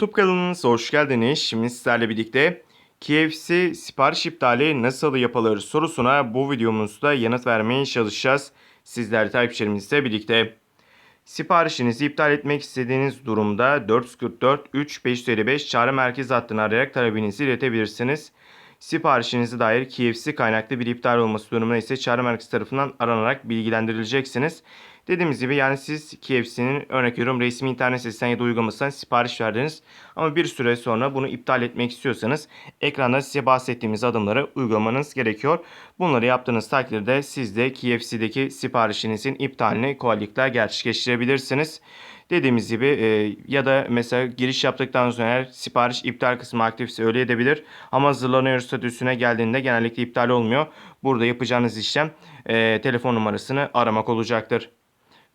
YouTube kanalımıza hoş geldiniz. Şimdi sizlerle birlikte KFC sipariş iptali nasıl yapılır sorusuna bu videomuzda yanıt vermeye çalışacağız. Sizler takipçilerimizle birlikte. Siparişinizi iptal etmek istediğiniz durumda 444 3555 çağrı merkezi hattını arayarak talebinizi iletebilirsiniz. Siparişinize dair KFC kaynaklı bir iptal olması durumunda ise çağrı merkezi tarafından aranarak bilgilendirileceksiniz. Dediğimiz gibi yani siz KFC'nin örnek veriyorum resmi internet sitesinden ya da uygulamasından sipariş verdiniz. Ama bir süre sonra bunu iptal etmek istiyorsanız ekranda size bahsettiğimiz adımları uygulamanız gerekiyor. Bunları yaptığınız takdirde siz de KFC'deki siparişinizin iptalini kolaylıkla gerçekleştirebilirsiniz. Dediğimiz gibi e, ya da mesela giriş yaptıktan sonra eğer sipariş iptal kısmı aktifse öyle edebilir. Ama hazırlanıyor statüsüne geldiğinde genellikle iptal olmuyor. Burada yapacağınız işlem e, telefon numarasını aramak olacaktır.